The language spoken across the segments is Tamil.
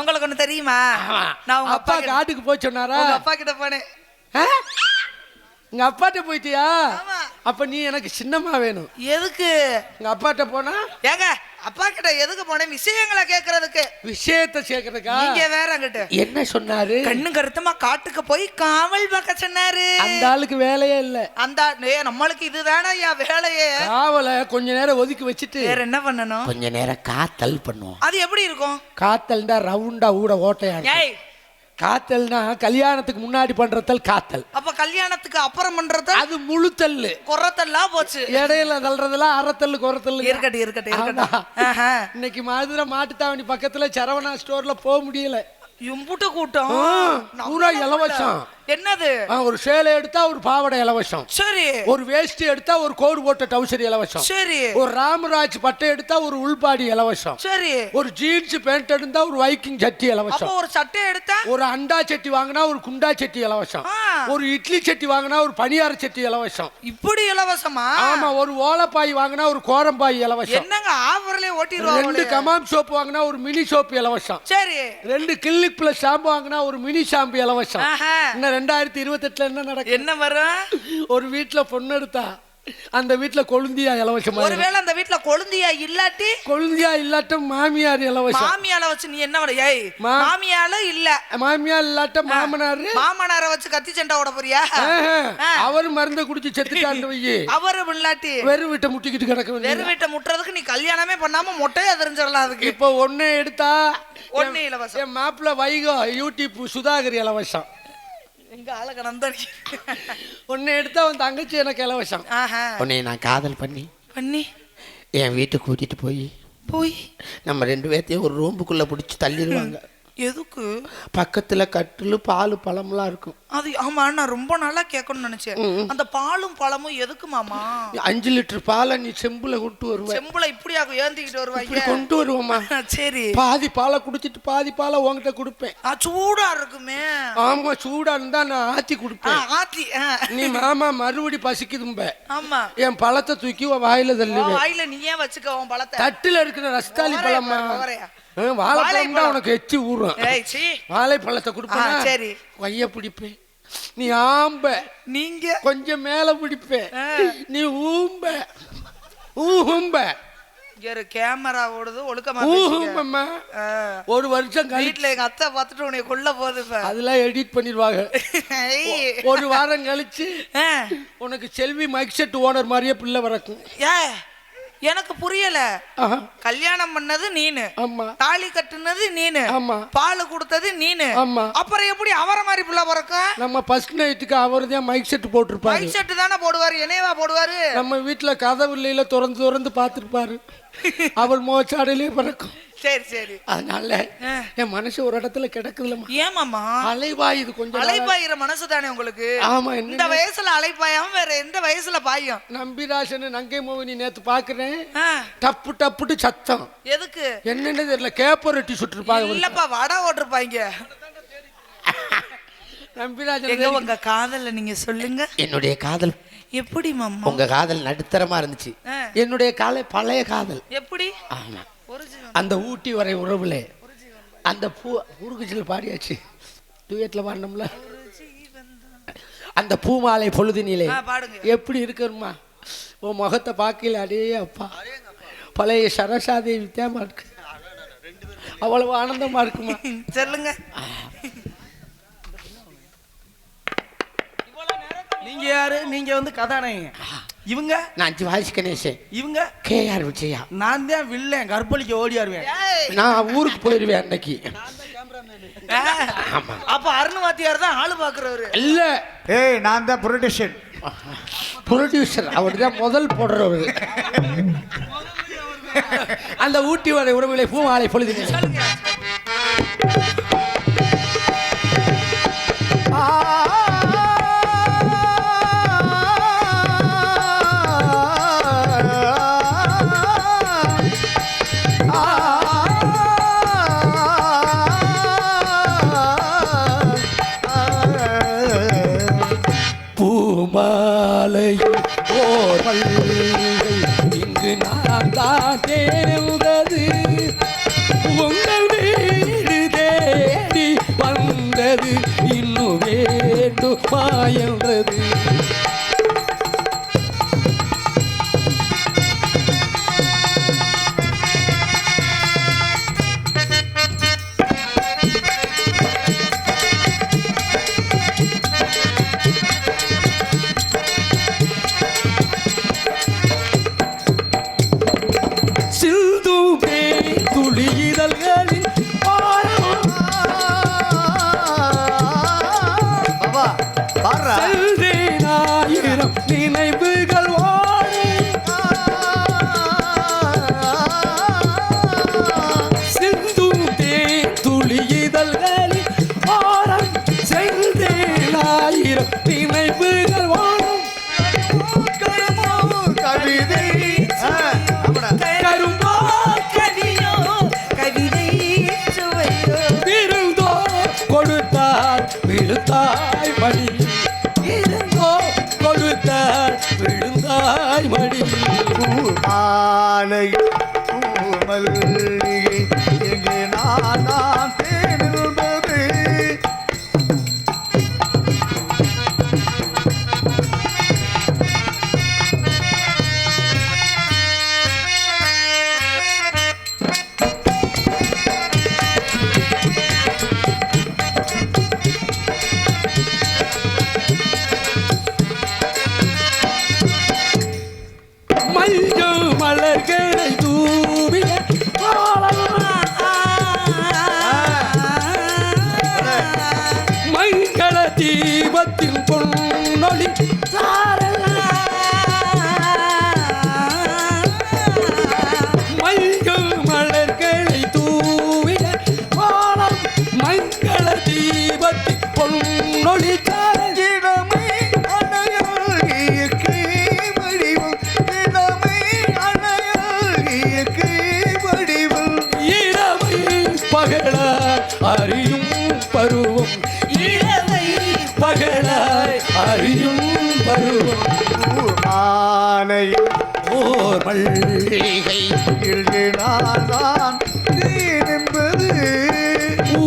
உங்களுக்கு ஒண்ணு தெரியுமா? நான் உங்க அப்பா அப்பா கிட்ட- காட்டுக்கு போய் சொன்னாரா? உங்க அப்பா கிட்ட போனேன்? உங்க அப்பாட்ட போயிட்டியா. அப்ப நீ எனக்கு சின்னம்மா வேணும். எதுக்கு? உங்க அப்பாட்ட போனா? ஏங்க அப்பா கிட்ட எதுக்கு போனேன்? விஷயங்களை கேக்குறதுக்கு. விஷயத்த சேர்க்கறதுக்கா நீங்க வேற அங்கிட்டு. என்ன சொன்னாரு? கண்ணு கருத்துமா காட்டுக்கு போய் காவல் பார்க்க சொன்னாரு. அந்த ஆளுக்கு வேலையே இல்ல. அந்த ஏ நம்மளுக்கு இதுதானே என் வேலையே. காவலை கொஞ்ச நேரம் ஒதுக்கி வச்சுட்டு வேற என்ன பண்ணணும்? கொஞ்ச நேரம் காத்தல் பண்ணுவோம். அது எப்படி இருக்கும்? காத்தல்னா ரவுண்டா ஊட ஓட்டையா இருக்கும். ஏய் காத்தல்னா கல்யாணத்துக்கு முன்னாடி பண்றதல் காத்தல். அப்ப கல்யாணத்துக்கு அப்புறம் பண்றது அது முழுத்தல்லு குறத்தெல்லாம் போச்சு. இடையில தள்ளுறதெல்லாம் அறத்தல்லு குறத்தல்லு இருக்கட்டும் இருக்கட்டும் இருக்கட்டும். இன்னைக்கு மதுரை மாட்டுத்தாவணி பக்கத்துல சரவணா ஸ்டோர்ல போக முடியல. இம்புட்டு கூட்டம். பூரா இலவசம். என்னது? ஒரு சேலை எடுத்தா ஒரு பாவாடை இலவசம். சரி. ஒரு வேஷ்டி எடுத்தா ஒரு கோடு போட்ட டவுசர் இலவசம். சரி. ஒரு ராமராஜ் பட்டை எடுத்தா ஒரு உள்பாடி இலவசம். சரி. ஒரு ஜீன்ஸ் பேண்ட் எடுத்தா ஒரு வைக்கிங் சட்டி இலவசம். ஒரு சட்டை எடுத்தா? ஒரு அண்டா சட்டி வாங்கினா ஒரு குண்டா சட்டி இலவசம். ஒரு இட்லி சட்டி வாங்கினா ஒரு பணியார சட்டி இலவசம். இப்படி இலவசமா? ஆமா ஒரு ஓலப்பாய் வாங்கினா ஒரு கோரம்பாய் இலவசம். என்னங்க ஆஃபர்லயே ரெண்டு ஓட்டிடுவாங்க கமாம் சோப்பு வாங்கினா ஒரு மினி சோப்பு இலவசம். சரி. ரெண்டு கிளினிக் பிளஸ் ஷாம்பு வாங்கினா ஒரு மினி ஷாம்பு இலவசம். இன்னும் ரெண்டாயிரத்தி இருபத்தெட்டுல என்ன நடக்கும் என்ன வரும் ஒரு வீட்டுல பொண்ணு எடுத்தா அந்த வீட்டுல கொழுந்தியா இலவசமா ஒருவேளை அந்த வீட்ல கொழுந்தியா இல்லாட்டி கொழுந்தியா இல்லாட்டும் மாமியார் இலவசம் மாமியால வச்சு நீ என்ன பண்ண? ஏய் மாமியால இல்ல. மாமியார் இல்லாட்ட மாமனாரு? மாமனார வச்சு கத்தி சண்டை ஓட போறியா. அவரு மருந்தை குடிச்சு செத்துட்டாண்டு வையி. அவரும் இல்லாட்டி. வெறும் வீட்டை முட்டிக்கிட்டு கிடக்க. வெறும் வீட்டை முட்டுறதுக்கு நீ கல்யாணமே பண்ணாம மொட்டையா தெரிஞ்சிடலாம் அதுக்கு. இப்போ ஒண்ணு எடுத்தா ஒண்ணு இலவசம். என் மாப்பிள்ள வைகோ யூடியூப் சுதாகர் இலவசம் எங்க ஆளுக்கு நந்தனி ஒன்னு எடுத்தா உன் தங்கச்சி எனக்கு இலவசம் ஆஹா. உன்னை நான் காதல் பண்ணி பண்ணி? என் வீட்டுக்கு கூட்டிட்டு போய் போய்? நம்ம ரெண்டு பேர்த்தையும் ஒரு ரூம்புக்குள்ள பிடிச்சி தள்ளிடுவாங்க. எதுக்கு? பக்கத்துல கட்டிலு பால் பழம்லாம் இருக்கும். அது ஆமா நான் ரொம்ப நாளா கேட்கணும்னு நினைச்சேன். அந்த பாலும் பழமும் எதுக்கு மாமா? அஞ்சு லிட்டர் பாலை நீ செம்புல கொண்டு வருவ. செம்புல இப்படியாக ஏந்திக்கிட்டு வருவாங்க கொண்டு வருவோமா சரி. பாதி பாலை குடிச்சிட்டு பாதி பாலை உன்கிட்ட கொடுப்பேன். சூடா இருக்குமே. ஆமா சூடா இருந்தா நான் ஆத்தி கொடுப்பேன். ஆத்தி. நீ மாமா மறுபடி பசிக்குதும்ப. ஆமா. என் பழத்தை தூக்கி வாயில தள்ளுவேன். வாயில நீ ஏன் வச்சுக்க உன் பழத்தை. தட்டுல இருக்கிற ரஸ்தாலி பழமா வாழைப்பழம். தான். உனக்கு எச்சி ஊறும். வாழைப்பழத்தை கொடுப்பேன்? சரி. கைய பிடிப்பேன் நீ ஆம்ப. நீங்க. கொஞ்சம் மேல பிடிப்பேன். நீ ஊம்ப. இங்க ஒரு கேமரா ஓடுது ஒழுக்கமா ஆ. ஒரு வருஷம் வீட்டுல எங்க அத்தை பார்த்துட்டு உன்னை கொல்ல போகுது அதெல்லாம் எடிட் பண்ணிடுவாங்க. ஒரு வாரம் கழிச்சு. உனக்கு செல்வி மைக் செட் ஓனர் மாதிரியே பிள்ளை வரக்கும் ஏய், எனக்கு புரியல. கல்யாணம் பண்ணது நீனு. தாலி கட்டுனது நீனு. பால் கொடுத்தது நீனு. ஆமா. அப்புறம் எப்படி அவர மாதிரி புள்ள பிறக்கும் நம்ம ஃபர்ஸ்ட் நைட்டுக்கு அவர் தான் மைக் செட் போட்டிருப்பாரு. மைக் செட்டு தானே போடுவாரு? என்னையவா போடுவாரு? நம்ம வீட்டுல கதவு இல்லையில திறந்து திறந்து பார்த்துருப்பாரு. அவள் மோச்சாடையிலே பிறக்கும். சரி சரி. அதனால. என் மனசு ஒரு இடத்துல கிடக்குதுலம்மா. ஏமாமா அலைவாயுது கொஞ்சம் நாளா. அலைப்பாயிர மனசு தானே உங்களுக்கு? ஆமா இந்த என்ன வயசுல அலைப்பாயாம வேற எந்த வயசுல பாயும்? நம்பிராசன் நங்கை மோகினி நேத்து பாக்குறேன். ஆ, டப்பு டப்புட்டு சத்தம். எதுக்கு? என்னன்னு தெரியல கேப்பர் ரெட்டி சுட்டுருப்பாங்க இல்லப்பா வடை ஓட்டிருப்பாங்க. நம்பிராஜன் எங்க உங்க காதல நீங்க சொல்லுங்க. என்னுடைய காதல். எப்படி மாமா? உங்க காதல் நடுத்தரமா இருந்துச்சு. ஆ, என்னுடைய காலை பழைய காதல். எப்படி? ஆமா. அந்த ஊட்டி வரை உறவுல அந்த பூ ஊருக்குச்சில் பாடியாச்சு. டூயட்ல பாடினோம்ல அந்த பூ மாலை பொழுதினிலே எப்படி இருக்குமா உன் முகத்தை பார்க்கல அடே அப்பா. பழைய சரசாதேவி தேமா இருக்கு. அவ்வளவு ஆனந்தமா இருக்குமா? சொல்லுங்க. நீங்க யாரு? நீங்க வந்து கதாநாயகன். இவங்க? நான் சிவாஜி கணேசன். இவங்க? K R Vijaya. நான் தான் வில்லன் கற்பழிக்க ஓடியாருவேன் ஏய், நான் ஊருக்கு போயிருவேன் அன்னைக்கு. அப்ப அருண் வாத்தியார் தான் ஆளு பாக்குறவரு. இல்ல. ஏய் நான் தான் ப்ரொடியூஷன் ப்ரொடியூசர் அவர் தான் முதல் போடுறவர். அந்த ஊட்டி வரை உறவுகளை பூ மாலை நான் தான் தேவுதது உங்கள் வீடு தேடி வந்தது. இன்னும் வேண்டுமா என்றது மடி. இருங்கோ கொடுத்த விழுந்தாய் மடி. ஆலை மல்லிகை எங்கே நான் பொன்னொழி ஆலை ஓர் மல்லிகை நான் நீ என்பது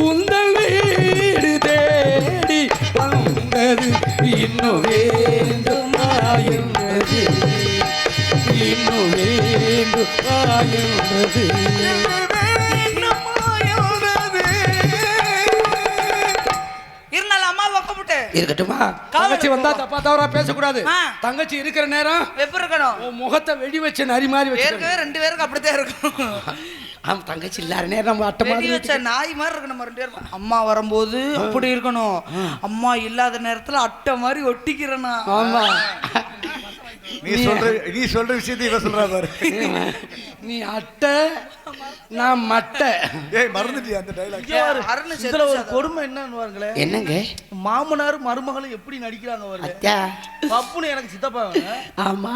உந்தல் வீடு தேடி வந்தது. இன்னும் வேண்டுமா என்பது இன்னும் வேண்டுமா என்பது இருக்கட்டுமா? தங்கச்சி வந்தா தப்பா தவறா பேசக்கூடாது. தங்கச்சி இருக்கிற நேரம் எப்ப இருக்கணும் முகத்தை வெடி வச்ச நரி மாதிரி வச்சு ரெண்டு பேருக்கு அப்படித்தான் இருக்கும். ஆமா தங்கச்சி இல்லாத நேரம் நம்ம அட்டை மாதிரி வச்ச நாய் மாதிரி இருக்கு நம்ம ரெண்டு பேரும் அம்மா வரும்போது அப்படி இருக்கணும். அம்மா இல்லாத நேரத்துல அட்டை மாதிரி ஒட்டிக்கிறேனா? ஆமா. நீ சொல்ற நீ சொல்ற விஷயத்தை இவ சொல்றா பாரு. நீ அட்டை நான் மட்டை. ஏய் மறந்துட்டியா அந்த செத்து இதுல ஒரு. கொடுமை என்னன்னு பாருங்களேன் என்னங்க? மாமனார் மருமகளும் எப்படி நடிக்கிறாங்க பாருங்க அத்தியா பப்புன்னு எனக்கு சித்தப்பா வேணும். ஆமா.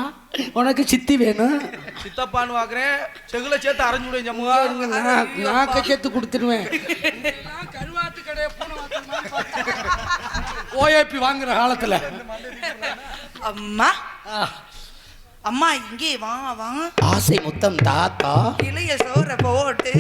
உனக்கு சித்தி வேணும். சித்தப்பான்னு பாக்குறேன். செகுல சேர்த்து அரைஞ்சு விடுவேன் ஜம்முவா நான் நான் கச்சத்து கொடுத்துருவேன். ஓஏபி வாங்குற காலத்துல. அம்மா. அம்மா இங்கே வா வா. ஆசை முத்தம் தாத்தா. இளைய சோற போட்டு.